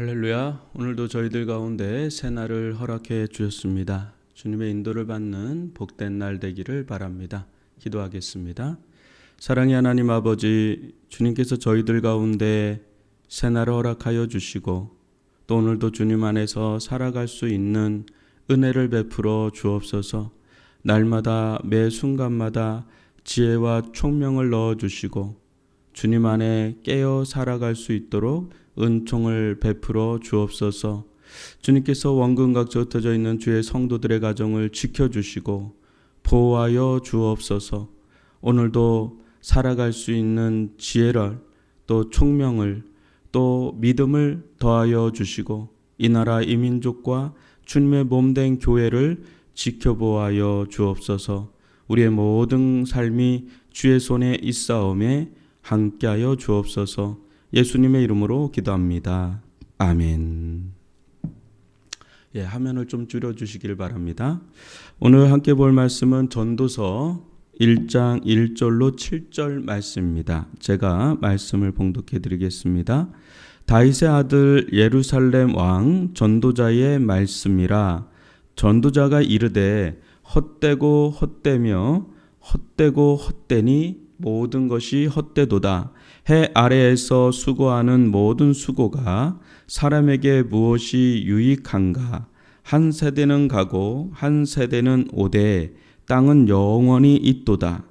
할렐루야. 오늘도 저희들 가운데 새날을 허락해 주셨습니다. 주님의 인도를 받는 복된 날 되기를 바랍니다. 기도하겠습니다. 사랑의 하나님 아버지, 주님께서 저희들 가운데 새날을 허락하여 주시고 또 오늘도 주님 안에서 살아갈 수 있는 은혜를 베풀어 주옵소서. 날마다 매 순간마다 지혜와 총명을 넣어 주시고 주님 안에 깨어 살아갈 수 있도록 은총을 베풀어 주옵소서. 주님께서 원근각지 흩어져 있는 주의 성도들의 가정을 지켜주시고 보호하여 주옵소서. 오늘도 살아갈 수 있는 지혜를 또 총명을 또 믿음을 더하여 주시고 이 나라 이 민족과 주님의 몸된 교회를 지켜보아여 주옵소서. 우리의 모든 삶이 주의 손에 있사옴에 함께하여 주옵소서. 예수님의 이름으로 기도합니다. 아멘. 예, 화면을 좀 줄여 주시길 바랍니다. 오늘 함께 볼 말씀은 전도서 1장 1절로 7절 말씀입니다. 제가 말씀을 봉독해 드리겠습니다. 다윗의 아들 예루살렘 왕 전도자의 말씀이라 전도자가 이르되 헛되고 헛되며 헛되고 헛되니 모든 것이 헛되도다. 해 아래에서 수고하는 모든 수고가 사람에게 무엇이 유익한가? 한 세대는 가고 한 세대는 오되 땅은 영원히 있도다.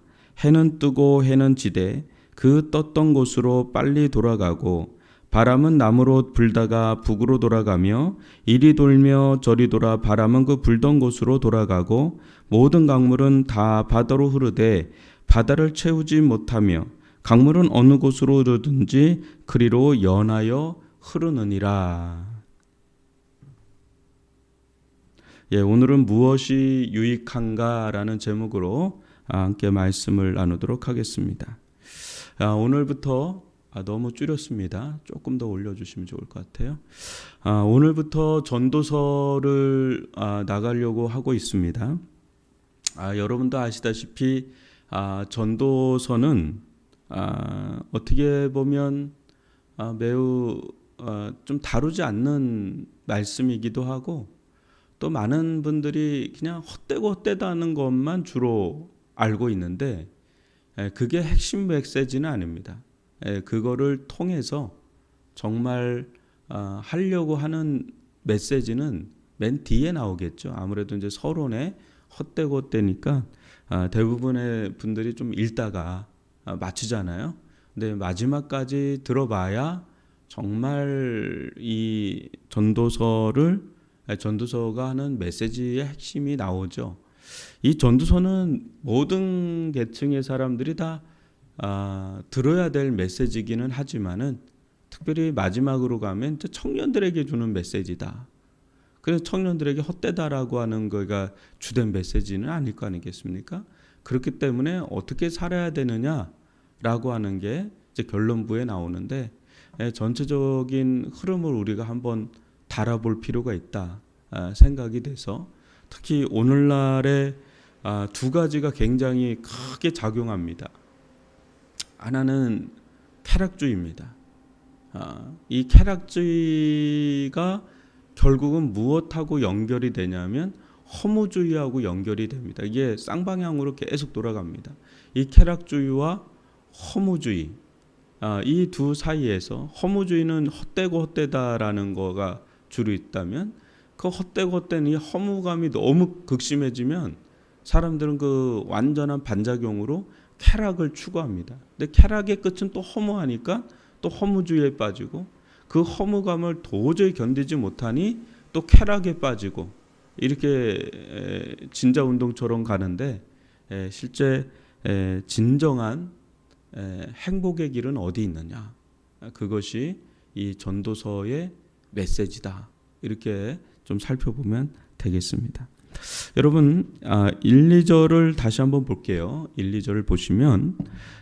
해는 뜨고 해는 지되 그 떴던 곳으로 빨리 돌아가고 바람은 남으로 불다가 북으로 돌아가며 이리 돌며 저리 돌아 바람은 그 불던 곳으로 돌아가고 모든 강물은 다 바다로 흐르되 바다를 채우지 못하며 강물은 어느 곳으로 흐르든지 그리로 연하여 흐르느니라. 예, 오늘은 무엇이 유익한가라는 제목으로 함께 말씀을 나누도록 하겠습니다. 아, 오늘부터 아, 너무 줄였습니다. 조금 더 올려주시면 좋을 것 같아요. 아, 오늘부터 전도서를 아, 나가려고 하고 있습니다. 아, 여러분도 아시다시피 아, 전도서는 아, 어떻게 보면 아, 매우 아, 좀 다루지 않는 말씀이기도 하고 또 많은 분들이 그냥 헛되고 헛되다는 것만 주로 알고 있는데 에, 그게 핵심 메시지는 아닙니다. 에, 그거를 통해서 정말 아, 하려고 하는 메시지는 맨 뒤에 나오겠죠. 아무래도 이제 서론에 헛되고 헛되니까 아, 대부분의 분들이 좀 읽다가 아, 맞추잖아요. 근데 마지막까지 들어봐야 정말 이 전도서를 아니, 전도서가 하는 메시지의 핵심이 나오죠. 이 전도서는 모든 계층의 사람들이 다 아, 들어야 될 메시지기는 하지만은 특별히 마지막으로 가면 청년들에게 주는 메시지다. 그래서 청년들에게 헛되다라고 하는 거가 주된 메시지는 아닐 거 아니겠습니까? 그렇기 때문에 어떻게 살아야 되느냐라고 하는 게 이제 결론부에 나오는데 예, 전체적인 흐름을 우리가 한번 달아볼 필요가 있다 아, 생각이 돼서 특히 오늘날의 아, 두 가지가 굉장히 크게 작용합니다. 하나는 쾌락주의입니다. 아, 이 쾌락주의가 결국은 무엇하고 연결이 되냐면 허무주의하고 연결이 됩니다. 이게 쌍방향으로 계속 돌아갑니다. 이 쾌락주의와 허무주의 아, 이 두 사이에서 허무주의는 헛되고 헛되다라는 거가 주로 있다면 그 헛되고 헛된 이 허무감이 너무 극심해지면 사람들은 그 완전한 반작용으로 쾌락을 추구합니다. 근데 쾌락의 끝은 또 허무하니까 또 허무주의에 빠지고 그 허무감을 도저히 견디지 못하니 또 쾌락에 빠지고 이렇게 진자 운동처럼 가는데 실제 진정한 행복의 길은 어디 있느냐? 그것이 이 전도서의 메시지다. 이렇게 좀 살펴보면 되겠습니다. 여러분 1, 아, 2절을 다시 한번 볼게요. 1, 2절을 보시면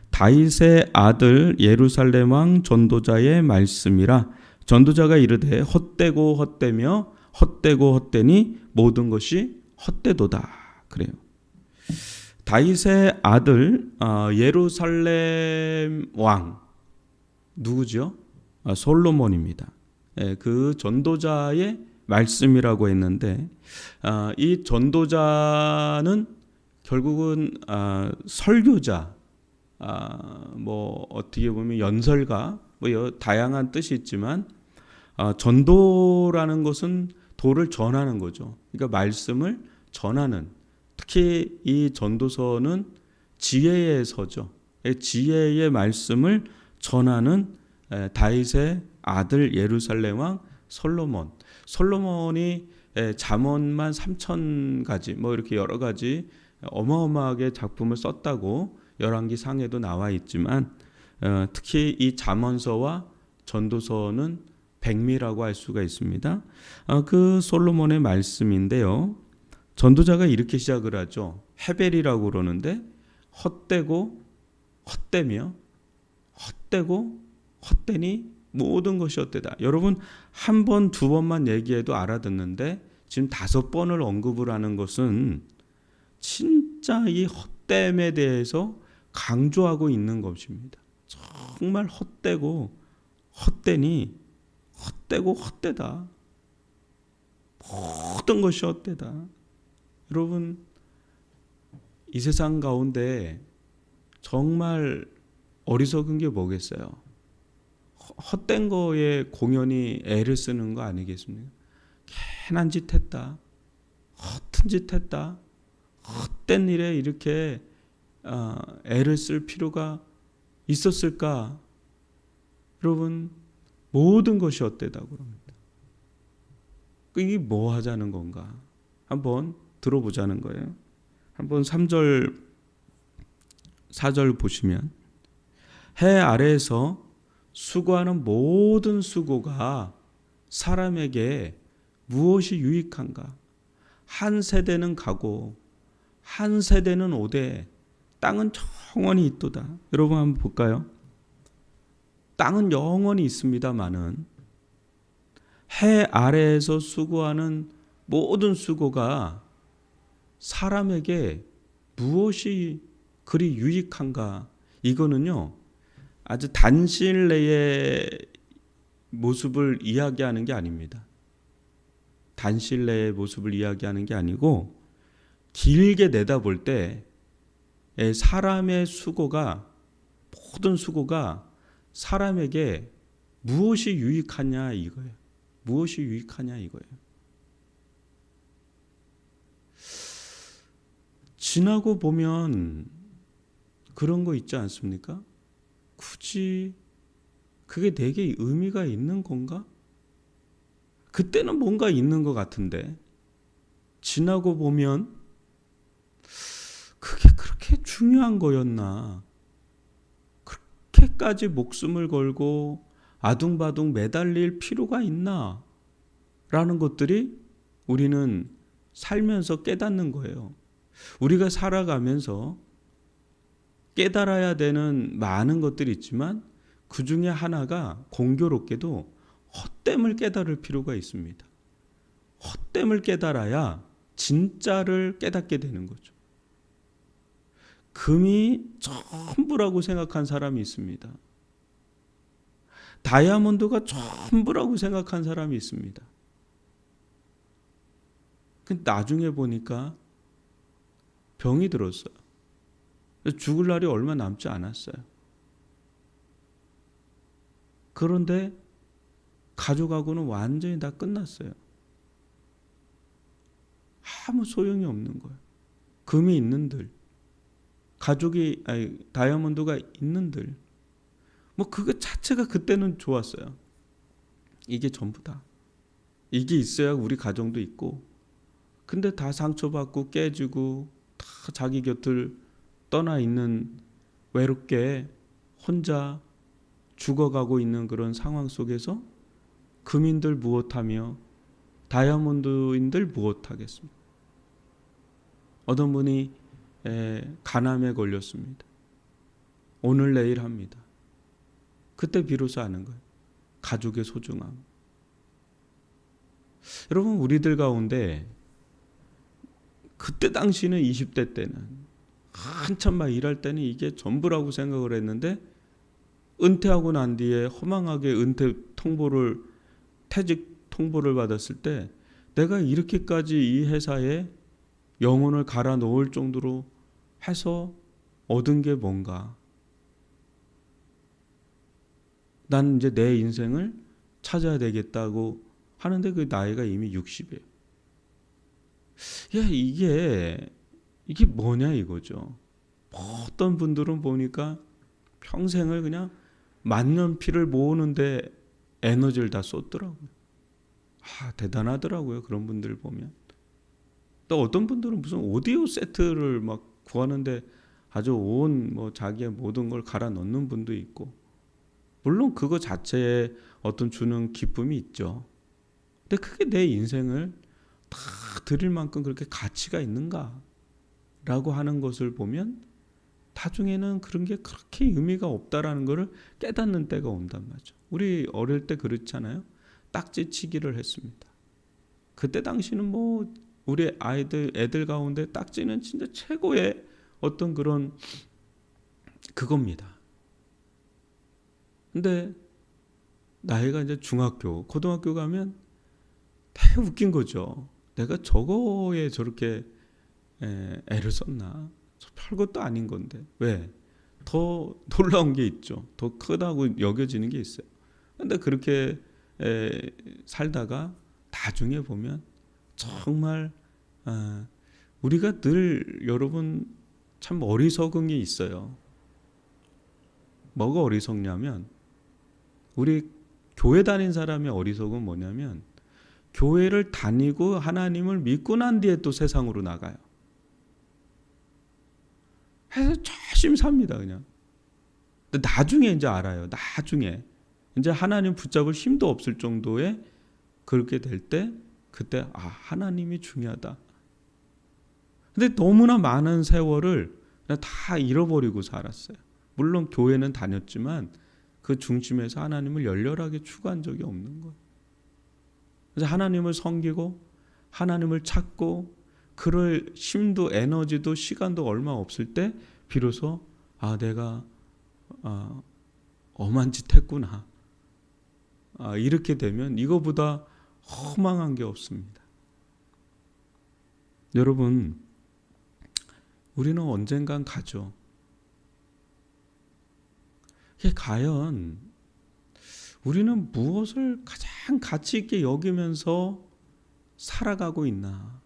다윗의 아들 예루살렘 왕 전도자의 말씀이라 전도자가 이르되 헛되고 헛되며 헛되고 헛되니 모든 것이 헛되도다. 그래요. 다윗의 아들 아, 예루살렘 왕 누구죠? 아, 솔로몬입니다. 예, 그 전도자의 말씀이라고 했는데 아, 이 전도자는 결국은 아, 설교자, 아, 뭐 어떻게 보면 연설가, 뭐 여- 다양한 뜻이 있지만 아, 전도라는 것은 도를 전하는 거죠. 그러니까 말씀을 전하는 특히 이 전도서는 지혜의 서죠. 이 지혜의 말씀을 전하는 에, 다윗의 아들 예루살렘 왕 솔로몬. 솔로몬이 에, 잠언만 3천 가지 뭐 이렇게 여러 가지 어마어마하게 작품을 썼다고 열왕기 상에도 나와 있지만 어, 특히 이 잠언서와 전도서는 백미라고 할 수가 있습니다. 어, 그 솔로몬의 말씀인데요. 전도자가 이렇게 시작을 하죠. 헤벨이라고 그러는데 헛되고 헛되며 헛되고 헛되니 모든 것이 헛되다. 여러분 한 번 두 번만 얘기해도 알아듣는데 지금 다섯 번을 언급을 하는 것은 진짜 이 헛됨에 대해서 강조하고 있는 것입니다. 정말 헛되고 헛되니 헛되고 헛되다. 모든 것이 헛되다. 여러분 이 세상 가운데 정말 어리석은 게 뭐겠어요? 허- 헛된 거에 공연히 애를 쓰는 거 아니겠습니까? 괜한 짓 했다. 허튼 짓 했다. 헛된 일에 이렇게 어, 애를 쓸 필요가 있었을까? 여러분 모든 것이 헛되다고 그럽니다. 그 이게 뭐 하자는 건가? 한번 들어보자는 거예요. 한번 3절 4절 보시면 해 아래에서 수고하는 모든 수고가 사람에게 무엇이 유익한가? 한 세대는 가고 한 세대는 오되 땅은 영원히 있도다. 여러분 한번 볼까요? 땅은 영원히 있습니다마는 해 아래에서 수고하는 모든 수고가 사람에게 무엇이 그리 유익한가? 이거는요, 아주 단실 내의 모습을 이야기하는 게 아닙니다. 단실 내의 모습을 이야기하는 게 아니고, 길게 내다볼 때, 에, 사람의 수고가, 모든 수고가 사람에게 무엇이 유익하냐 이거예요. 무엇이 유익하냐 이거예요. 지나고 보면 그런 거 있지 않습니까? 굳이 그게 내게 의미가 있는 건가? 그때는 뭔가 있는 것 같은데 지나고 보면 그게 그렇게 중요한 거였나? 그렇게까지 목숨을 걸고 아둥바둥 매달릴 필요가 있나? 라는 것들이 우리는 살면서 깨닫는 거예요. 우리가 살아가면서 깨달아야 되는 많은 것들이 있지만 그 중에 하나가 공교롭게도 헛됨을 깨달을 필요가 있습니다. 헛됨을 깨달아야 진짜를 깨닫게 되는 거죠. 금이 전부라고 생각한 사람이 있습니다. 다이아몬드가 전부라고 생각한 사람이 있습니다. 근데 나중에 보니까 병이 들었어요. 죽을 날이 얼마 남지 않았어요. 그런데 가족하고는 완전히 다 끝났어요. 아무 소용이 없는 거예요. 금이 있는들, 가족이 아니 다이아몬드가 있는들, 뭐 그거 자체가 그때는 좋았어요. 이게 전부다. 이게 있어야 우리 가정도 있고, 근데 다 상처받고 깨지고 다 자기 곁을 떠나 있는 외롭게 혼자 죽어가고 있는 그런 상황 속에서 금인들 무엇하며 다이아몬드인들 무엇하겠습니까? 어떤 분이 에, 간암에 걸렸습니다. 오늘 내일 합니다. 그때 비로소 아는 거예요. 가족의 소중함. 여러분 우리들 가운데 그때 당시는 20대 때는 한참 막 일할 때는 이게 전부라고 생각을 했는데 은퇴하고 난 뒤에 허망하게 은퇴 통보를 퇴직 통보를 받았을 때 내가 이렇게까지 이 회사에 영혼을 갈아 넣을 정도로 해서 얻은 게 뭔가? 난 이제 내 인생을 찾아야 되겠다고 하는데 그 나이가 이미 60이에요. 야, 이게 이게 뭐냐 이거죠. 어떤 분들은 보니까 평생을 그냥 만년필을 모으는데 에너지를 다 쏟더라고요. 아, 대단하더라고요. 그런 분들 보면. 또 어떤 분들은 무슨 오디오 세트를 막 구하는데 아주 온 뭐 자기의 모든 걸 갈아 넣는 분도 있고 물론 그거 자체에 어떤 주는 기쁨이 있죠. 근데 그게 내 인생을 다 드릴 만큼 그렇게 가치가 있는가 라고 하는 것을 보면 나중에는 그런 게 그렇게 의미가 없다라는 것을 깨닫는 때가 온단 말이죠. 우리 어릴 때 그렇잖아요. 딱지 치기를 했습니다. 그때 당시는 뭐 우리 아이들 애들 가운데 딱지는 진짜 최고의 어떤 그런 그겁니다. 근데 나이가 이제 중학교, 고등학교 가면 되게 웃긴 거죠. 내가 저거에 저렇게 에, 애를 썼나? 저 별것도 아닌 건데 왜? 더 놀라운 게 있죠. 더 크다고 여겨지는 게 있어요. 근데 그렇게 에, 살다가 나중에 보면 정말 아, 우리가 늘 여러분 참 어리석은 게 있어요. 뭐가 어리석냐면 우리 교회 다닌 사람의 어리석은 뭐냐면 교회를 다니고 하나님을 믿고 난 뒤에 또 세상으로 나가요. 해서 열심히 삽니다 그냥. 근데 나중에 이제 알아요. 나중에 이제 하나님 붙잡을 힘도 없을 정도의 그렇게 될 때 그때 아 하나님이 중요하다. 근데 너무나 많은 세월을 다 잃어버리고 살았어요. 물론 교회는 다녔지만 그 중심에서 하나님을 열렬하게 추구한 적이 없는 거예요. 그래서 하나님을 섬기고 하나님을 찾고 그럴 힘도 에너지도 시간도 얼마 없을 때 비로소 아 내가 아, 엄한 짓 했구나. 아, 이렇게 되면 이거보다 허망한 게 없습니다. 여러분, 우리는 언젠간 가죠. 이게 과연 우리는 무엇을 가장 가치 있게 여기면서 살아가고 있나?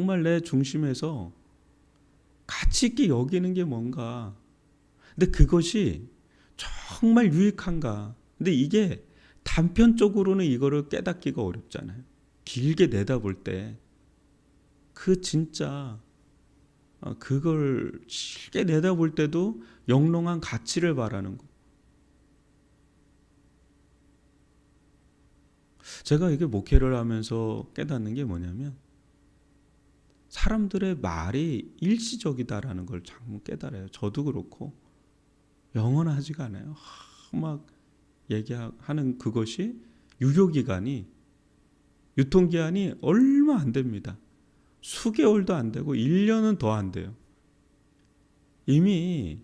정말 내 중심에서 가치 있게 여기는 게 뭔가? 근데 그것이 정말 유익한가? 근데 이게 단편적으로는 이거를 깨닫기가 어렵잖아요. 길게 내다볼 때 그 진짜 어, 그걸 길게 내다볼 때도 영롱한 가치를 바라는 거. 제가 이게 목회를 하면서 깨닫는 게 뭐냐면 사람들의 말이 일시적이다라는 걸 자꾸 깨달아요. 저도 그렇고 영원하지가 않아요. 막 얘기하는 그것이 유효 기간이 유통 기한이 얼마 안 됩니다. 수개월도 안 되고 1년은 더 안 돼요. 이미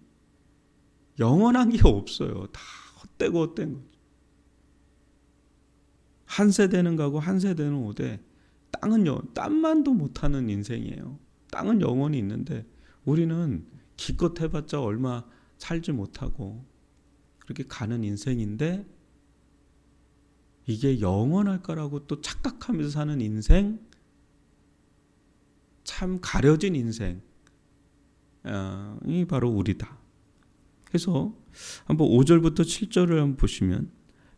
영원한 게 없어요. 다 헛되고 헛된 거죠. 한 세대는 가고 한 세대는 오되 땅은 영, 땅만도 못하는 인생이에요. 땅은 영원히 있는데 우리는 기껏 해봤자 얼마 살지 못하고 그렇게 가는 인생인데 이게 영원할 거라고 또 착각하면서 사는 인생 참 가려진 인생이 바로 우리다. 그래서 한번 5절부터 7절을 한번 보시면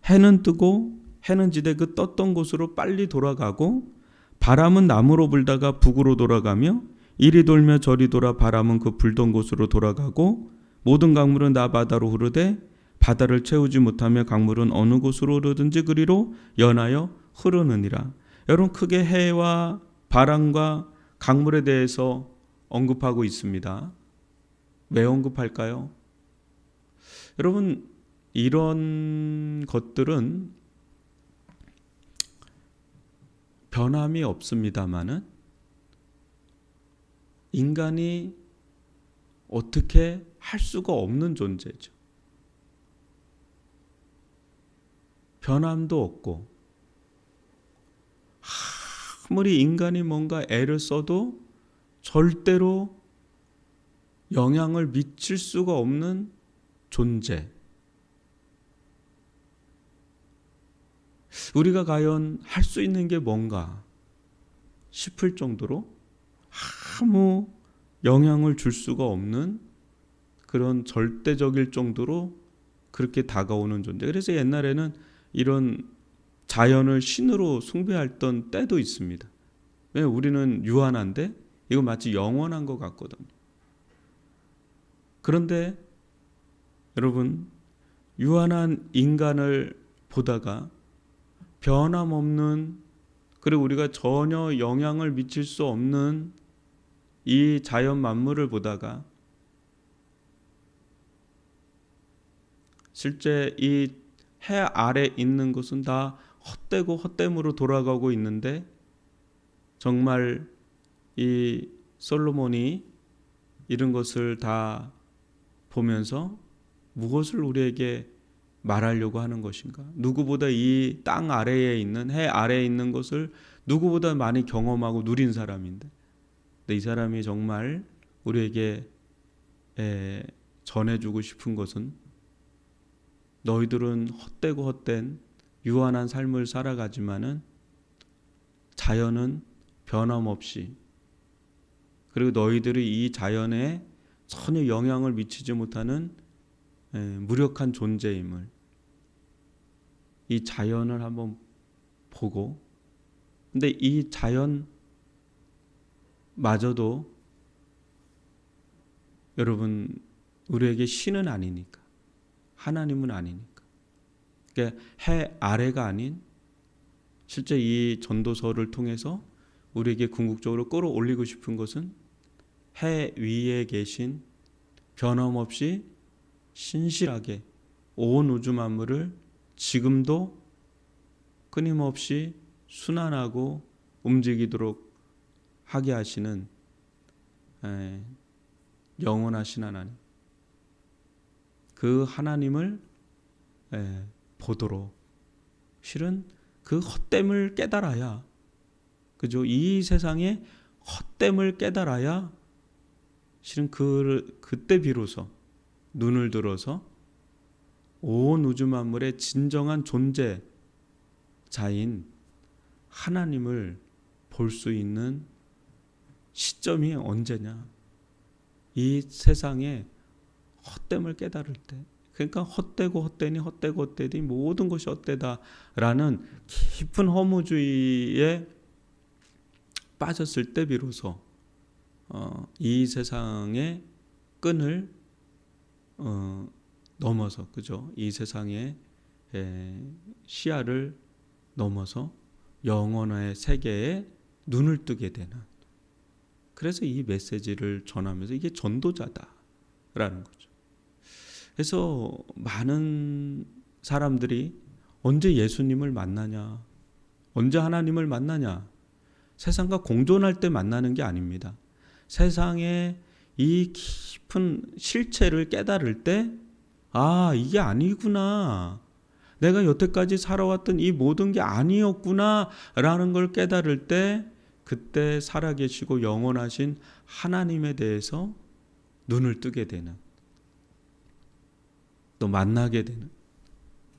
해는 뜨고 해는 지대 그 떴던 곳으로 빨리 돌아가고 바람은 남으로 불다가 북으로 돌아가며 이리 돌며 저리 돌아 바람은 그 불던 곳으로 돌아가고 모든 강물은 나 바다로 흐르되 바다를 채우지 못하며 강물은 어느 곳으로 흐르든지 그리로 연하여 흐르느니라. 여러분 크게 해와 바람과 강물에 대해서 언급하고 있습니다. 왜 언급할까요? 여러분 이런 것들은 변함이 없습니다만은 인간이 어떻게 할 수가 없는 존재죠. 변함도 없고 아무리 인간이 뭔가 애를 써도 절대로 영향을 미칠 수가 없는 존재. 우리가 과연 할 수 있는 게 뭔가 싶을 정도로 아무 영향을 줄 수가 없는 그런 절대적일 정도로 그렇게 다가오는 존재. 그래서 옛날에는 이런 자연을 신으로 숭배했던 때도 있습니다. 왜 우리는 유한한데 이거 마치 영원한 것 같거든요. 그런데 여러분 유한한 인간을 보다가 변함없는 그리고 우리가 전혀 영향을 미칠 수 없는 이 자연 만물을 보다가 실제 이 해 아래 있는 것은 다 헛되고 헛됨으로 돌아가고 있는데 정말 이 솔로몬이 이런 것을 다 보면서 무엇을 우리에게 말하려고 하는 것인가? 누구보다 이 땅 아래에 있는 해 아래에 있는 것을 누구보다 많이 경험하고 누린 사람인데, 근데 이 사람이 정말 우리에게 에, 전해주고 싶은 것은 너희들은 헛되고 헛된 유한한 삶을 살아가지만은 자연은 변함없이 그리고 너희들이 이 자연에 전혀 영향을 미치지 못하는 에, 무력한 존재임을 이 자연을 한번 보고 근데 이 자연 마저도 여러분 우리에게 신은 아니니까 하나님은 아니니까. 그러니까 해 아래가 아닌 실제 이 전도서를 통해서 우리에게 궁극적으로 끌어올리고 싶은 것은 해 위에 계신 변함없이 신실하게 온 우주 만물을 지금도 끊임없이 순환하고 움직이도록 하게 하시는 에, 영원하신 하나님. 그 하나님을 에, 보도록 실은 그 헛됨을 깨달아야 그죠? 이 세상의 헛됨을 깨달아야 실은 그 그때 비로소 눈을 들어서 온 우주 만물의 진정한 존재 자인 하나님을 볼 수 있는 시점이 언제냐? 이 세상의 헛됨을 깨달을 때. 그러니까 헛되고 헛되니 헛되고 헛되니 모든 것이 헛되다라는 깊은 허무주의에 빠졌을 때 비로소 어, 이 세상의 끈을 어, 넘어서 그죠? 이 세상의 에, 시야를 넘어서 영원의 세계에 눈을 뜨게 되는 그래서 이 메시지를 전하면서 이게 전도자다라는 거죠. 그래서 많은 사람들이 언제 예수님을 만나냐, 언제 하나님을 만나냐, 세상과 공존할 때 만나는 게 아닙니다. 세상의 이 깊은 실체를 깨달을 때, 아, 이게 아니구나. 내가 여태까지 살아왔던 이 모든 게 아니었구나. 라는 걸 깨달을 때, 그때 살아계시고 영원하신 하나님에 대해서 눈을 뜨게 되는, 또 만나게 되는,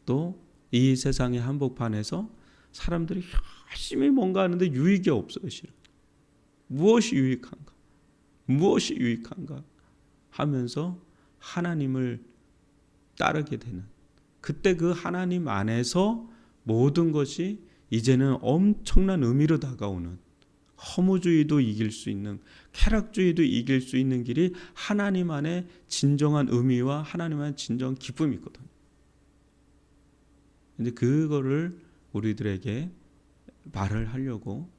또 이 세상의 한복판에서 사람들이 열심히 뭔가 하는데 유익이 없어요, 실은. 무엇이 유익한가? 무엇이 유익한가? 하면서 하나님을 따르게 되는. 그때 그 하나님 안에서 모든 것이 이제는 엄청난 의미로 다가오는 허무주의도 이길 수 있는 쾌락주의도 이길 수 있는 길이 하나님 안에 진정한 의미와 하나님 안에 진정한 기쁨이 있거든요. 근데 그거를 우리들에게 말을 하려고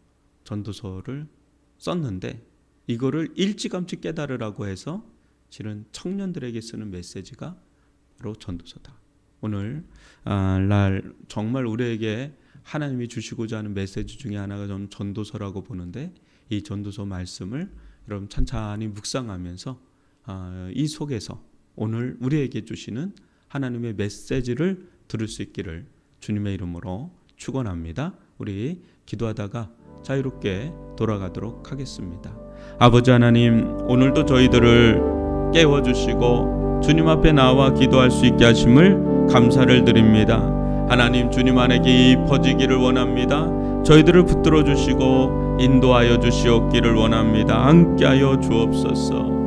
전도서를 썼는데 이거를 일찌감치 깨달으라고 해서 실은 청년들에게 쓰는 메시지가 바로 전도서다. 오늘 아, 날 정말 우리에게 하나님이 주시고자 하는 메시지 중에 하나가 저는 전도서라고 보는데 이 전도서 말씀을 여러분 찬찬히 묵상하면서 아, 이 속에서 오늘 우리에게 주시는 하나님의 메시지를 들을 수 있기를 주님의 이름으로 축원합니다. 우리 기도하다가 자유롭게 돌아가도록 하겠습니다. 아버지 하나님, 오늘도 저희들을 깨워 주시고 주님 앞에 나와 기도할 수 있게 하심을 감사를 드립니다. 하나님 주님 안에 깊어지기를 원합니다. 저희들을 붙들어 주시고 인도하여 주시옵기를 원합니다. 함께하여 주옵소서.